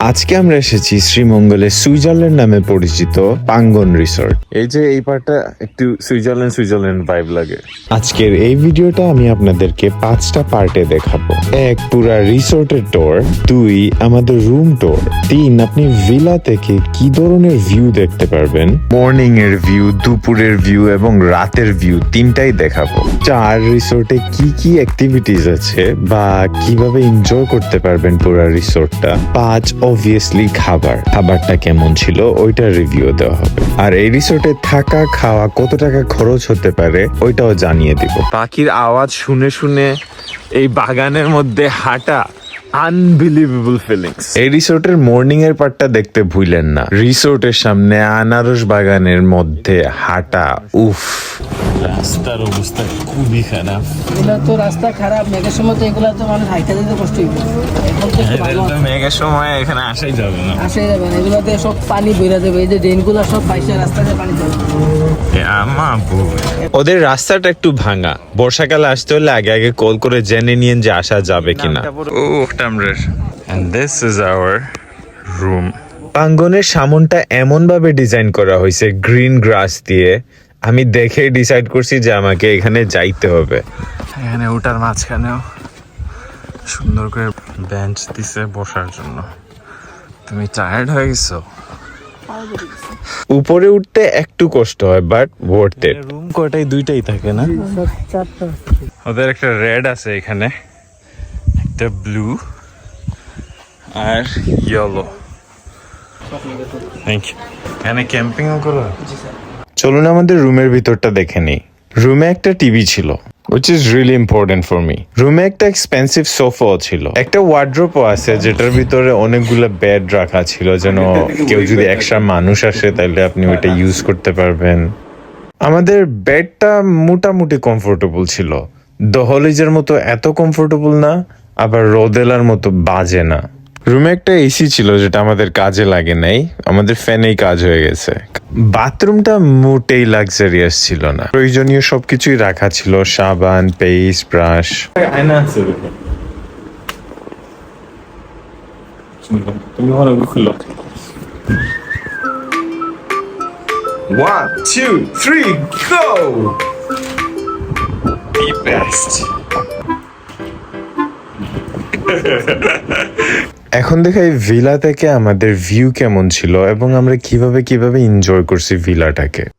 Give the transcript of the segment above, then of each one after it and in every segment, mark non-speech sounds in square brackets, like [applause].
আজকে আমরা এসেছি শ্রীমঙ্গলে সুইজারল্যান্ড নামে পরিচিত পাঙ্গন রিসোর্ট। এই যে এই পার্টটা একটু সুইজারল্যান্ড সুইজারল্যান্ড ভাইব লাগে। আজকের এই ভিডিওটা আমি আপনাদেরকে পাঁচটা পার্টে দেখাবো। এক পুরা রিসোর্টের টোর দুই আমাদের রুম টোর তিন আপনি ভিলা থেকে কি ধরনের ভিউ দেখতে পারবেন? মর্নিং এর ভিউ দুপুরের ভিউ এবং রাতের ভিউ তিনটাই দেখাবো। চার রিসোর্টে কি কি অ্যাক্টিভিটিস আছে বা কীভাবে এনজয় করতে পারবেন পুরা রিসোর্টটা? পাঁচ অবভিয়াসলি খাবার খাবারটা কেমন ছিল ওইটা রিভিউ দেওয়া হবে। আর এই রিসোর্টে থাকা খাওয়া কত টাকা খরচ হতে পারে ওইটাও জানিয়ে দিব। পাখির আওয়াজ শুনে শুনে এই বাগানের মধ্যে হাঁটা আনবিলিভেবল ফিলিংস এই রিসোর্টের মর্নিং এর পার্টটা দেখতে ভুলেন না। রিসোর্টের সামনে আনারস বাগানের মধ্যে হাঁটা উফ। রাস্তার অবস্থা খুবই খারাপ। এগুলো তো রাস্তা খারাপ মেঘের সময় তো এগুলো তো মানুষ হাইটা দিতে কষ্ট হইব। তো আছে। মেঘের সময় এখানে আসাই যাবে না। আসে যাবে না এগুলোতে সব পানি বেরা যাবে এই যে ড্রেনগুলো সব বাইশে রাস্তাতে পানি যাবে। ওদের রাস্তাটা একটু ভাঙা। বর্ষাকালে আসতে হলে আগে আগে কল করে জেনে নিয়েন যে আসা যাবে কিনা। ও টামরের। And this is our room প্রাঙ্গনের সামনটা এমন ভাবে ডিজাইন করা হয়েছে গ্রিন গ্রাস দিয়ে। আমি দেখে ডিসাইড করছি যে আমাকে এখানে যাইতে হবে। এখানে ওটার মাঝখানেও সুন্দর করে বেঞ্চ দিছে বসার জন্য। তুমি টায়ার্ড হয়ে গেছো? উপরে উঠতে একটু কষ্ট হয় বাট ওয়ার্থ ইট রুম কয়টাই দুইটাই থাকে না? ওদের একটা রেড আছে এখানে একটা ব্লু আর ইয়েলো থ্যাংক ইউ এখানে ক্যাম্পিংও করো চলুন আমাদের রুমের ভিতরটা দেখে নিই। রুমে একটা টিভি ছিল, which is really important for me রুমে একটা এক্সপেন্সিভ সোফাও ছিল। একটা ওয়ার্ড্রোপও আছে, যেটার ভিতরে অনেকগুলো বেড রাখা ছিল, যেন কেউ যদি এক্সট্রা মানুষ আসে তাহলে আপনি ওইটা ইউজ করতে পারবেন। আমাদের বেডটা মোটামুটি কমফোর্টেবল ছিল। দহলিজের মতো এত কমফোর্টেবল না, আবার রোদেলার মতো বাজে না। রুমে একটা এসি ছিল যেটা আমাদের কাজে লাগে নাই। আমাদের ফ্যানেই কাজ হয়ে গেছে। বাথরুমটা মোটেই লাক্সারিয়াস ছিল না। প্রয়োজনীয় সবকিছুই রাখা ছিল। সাবান পেস্ট ব্রাশ আয়না আছে তুমি ভালো খুলো। One, two, three, go! Be best. [laughs] এখন দেখাই ভিলা থেকে আমাদের ভিউ কেমন ছিল এবং আমরা কীভাবে কীভাবে এনজয় করছি ভিলাটাকে?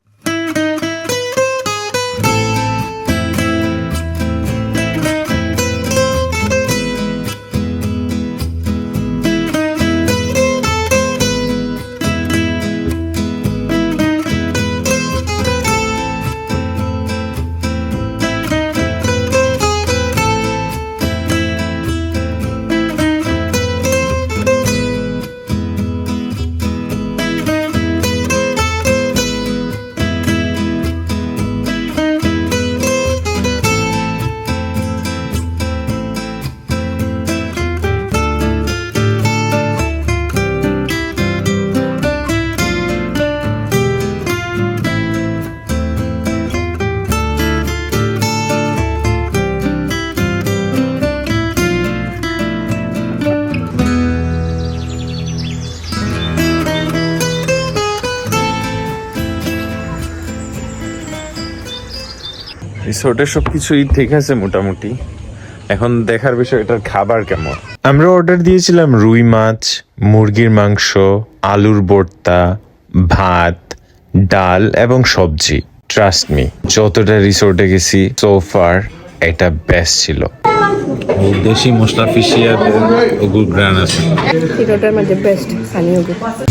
রিসোর্টের সবকিছুই ঠিক আছে মোটামুটি। এখন দেখার বিষয় এটার খাবার কেমন? আমরা অর্ডার দিয়েছিলাম রুই মাছ মুরগির মাংস আলুর ভর্তা ভাত ডাল এবং সবজি। ট্রাস্ট মি যতটা রিসোর্টে গেছি সোফার এটা বেস্ট ছিল। দেশি মশলা ফিশিয়া ওগুলো গ্রান আছে। এটার মধ্যে বেস্ট স্থানীয়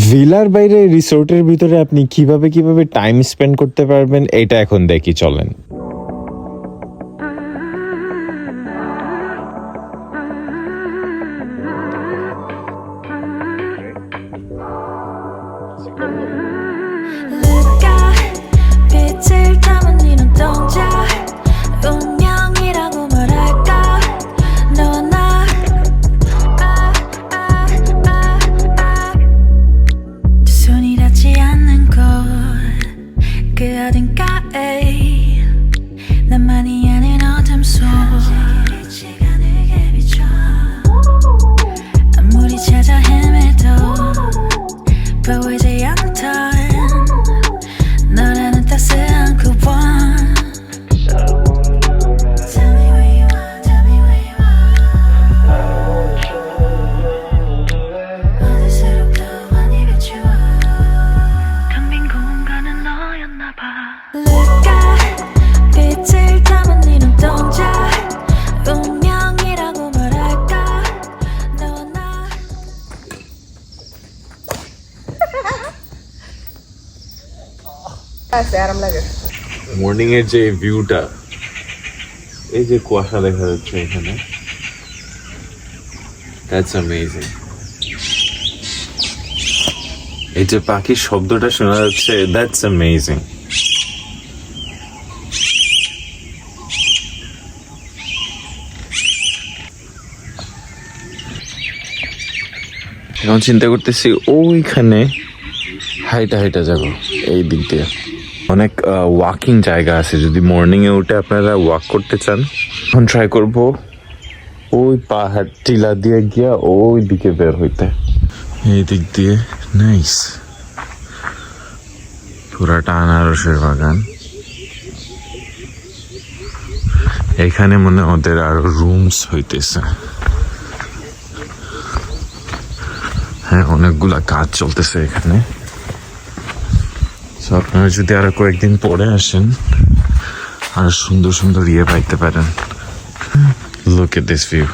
ভিলার বাইরে রিসোর্টের ভিতরে আপনি কীভাবে কীভাবে টাইম স্পেন্ড করতে পারবেন এটা এখন দেখি চলেন। আরাম মর্নিং এর যে ভিউটা এই যে কুয়াশা দেখা যাচ্ছে এখানে দ্যাটস অ্যামেজিং এই যে পাখির শব্দটা শোনা যাচ্ছে দ্যাটস অ্যামেজিং এখন চিন্তা করতেছি, ওইখানে হাইটা হাইটা যাব, এই দিক দিয়ে। অনেক ওয়াকিং জায়গা আছে। যদি মর্নিং এ উঠে আপনারা ওয়াক করতে চান, এখন ট্রাই করব ওই পাহাড় টিলা দিয়ে গিয়া ওই দিকে বের হইতে। এই দিক দিয়ে নাইস পুরাটা আনারসের বাগান। এখানে মনে ওদের আরও রুমস হইতেছে। হ্যাঁ অনেকগুলা কাজ চলতেছে এখানে। আপনারা যদি আরও কয়েকদিন পরে আসেন, আর সুন্দর সুন্দর ইয়ে পাইতে পারেন। Look at this view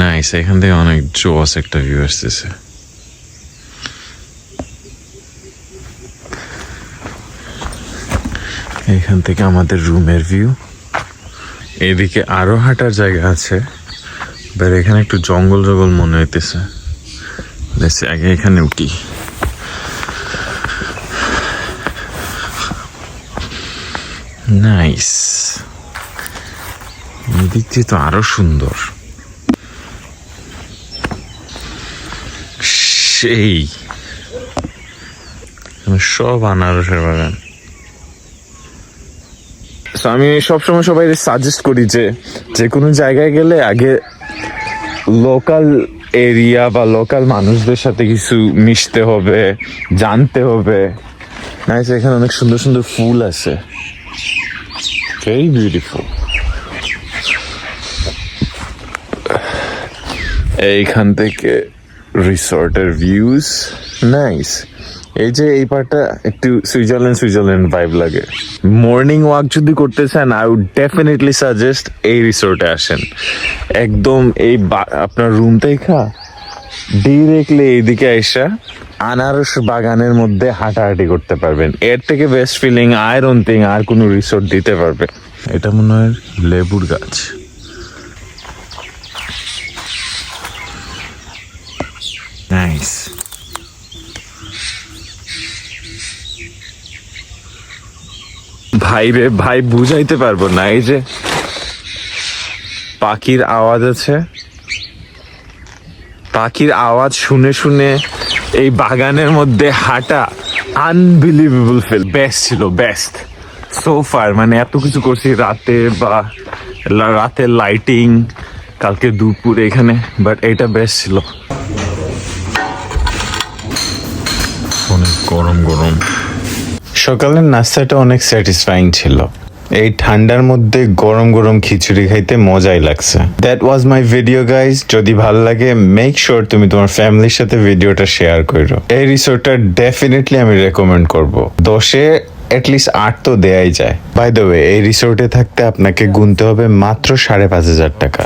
nice এখান থেকে অনেক জোস একটা ভিউ আসতেছে। এখান থেকে আমাদের রুমের ভিউ এদিকে আরও হাঁটার জায়গা আছে বাট এখানে একটু জঙ্গল জঙ্গল মনে হইতেছে। আগে এখানে উঠি। নাইস এদিক দিয়ে তো আরও সুন্দর। সেই। সব আনারসের বাগান আমি সবসময় সবাই সাজেস্ট করি যে যে কোনো জায়গায় গেলে আগে লোকাল এরিয়া বা লোকাল মানুষদের সাথে কিছু মিশতে হবে, জানতে হবে। নাইস এখানে অনেক সুন্দর সুন্দর ফুল আছে। ভেরি বিউটিফুল এইখান থেকে রিসর্টের ভিউজ নাইস এই যে এই পার্টটা একটু সুইজারল্যান্ড সুইজারল্যান্ড ভাইব লাগে। মর্নিং ওয়াক যদি করতে চান আই উড ডেফিনেটলি সাজেস্ট এই রিসোর্টে আসেন। একদম এই আপনার রুম থেকে ডিরেক্টলি এইদিকে এসে আনারস বাগানের মধ্যে হাঁটাহাঁটি করতে পারবেন। এর থেকে বেস্ট ফিলিং ডোন্ট থিং আর কোনো রিসোর্ট দিতে পারবে। এটা মনে হয় লেবুর গাছ। নাইস ভাই রে, ভাই, বুঝাইতে পারব না। এই যে পাখির আওয়াজ আছে। পাখির আওয়াজ শুনে শুনে এই বাগানের মধ্যে হাঁটা আনবিলিভেবল ফিল বেস্ট ছিল বেস্ট সো ফার মানে এত কিছু করছি রাতে বা রাতের লাইটিং কালকে দুপুর এখানে বাট এটা বেস্ট ছিল। অনেক গরম গরম। সকালের নাস্তাটা অনেক স্যাটিসফাইং ছিল। এই ঠান্ডার মধ্যে গরম গরম খিচুড়ি খাইতে মজাই লাগছে। That was my video guys যদি ভালো লাগে মেক শিওর তুমি তোমার ফ্যামিলির সাথে ভিডিওটা শেয়ার করো এই রিসোর্টটা ডেফিনেটলি আমি রেকমেন্ড করব। দশে অ্যাটলিস্ট আট তো দেয়াই যায়। বাই দ্য ওয়ে এই রিসোর্টে থাকতে আপনাকে গুনতে হবে মাত্র সাড়ে পাঁচ হাজার টাকা।